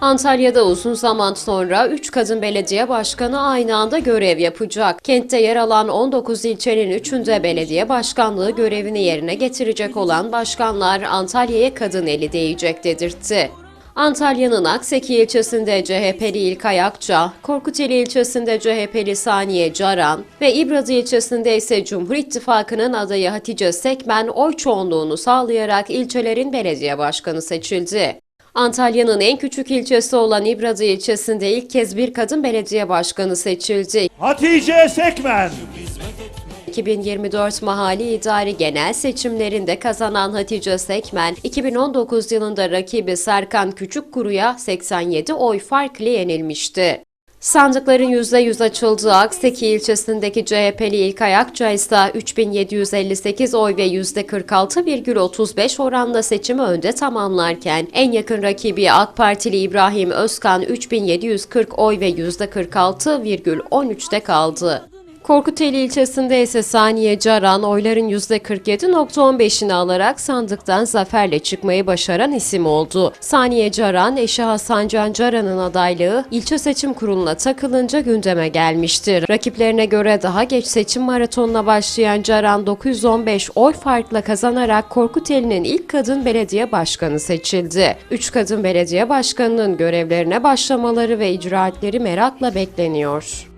Antalya'da uzun zaman sonra 3 kadın belediye başkanı aynı anda görev yapacak. Kentte yer alan 19 ilçenin 3'ünde belediye başkanlığı görevini yerine getirecek olan başkanlar Antalya'ya kadın eli değecek dedirtti. Antalya'nın Akseki ilçesinde CHP'li İlkay Akça, Korkuteli ilçesinde CHP'li Saniye Caran ve İbradı ilçesinde ise Cumhur İttifakı'nın adayı Hatice Sekmen oy çoğunluğunu sağlayarak ilçelerin belediye başkanı seçildi. Antalya'nın en küçük ilçesi olan İbradı ilçesinde ilk kez bir kadın belediye başkanı seçildi. Hatice Sekmen. 2024 Mahalli İdari Genel Seçimlerinde kazanan Hatice Sekmen, 2019 yılında rakibi Serkan Küçükkuru'ya 87 oy farklı yenilmişti. Sandıkların %100 açıldığı Akseki ilçesindeki CHP'li İlkay Akça ise 3758 oy ve %46,35 oranla seçimi önde tamamlarken en yakın rakibi AK Partili İbrahim Özkan 3740 oy ve %46,13'te kaldı. Korkuteli ilçesinde ise Saniye Caran oyların %47.15'ini alarak sandıktan zaferle çıkmayı başaran isim oldu. Saniye Caran, eşi Hasan Can Caran'ın adaylığı ilçe seçim kuruluna takılınca gündeme gelmiştir. Rakiplerine göre daha geç seçim maratonuna başlayan Caran 915 oy farkla kazanarak Korkuteli'nin ilk kadın belediye başkanı seçildi. Üç kadın belediye başkanının görevlerine başlamaları ve icraatleri merakla bekleniyor.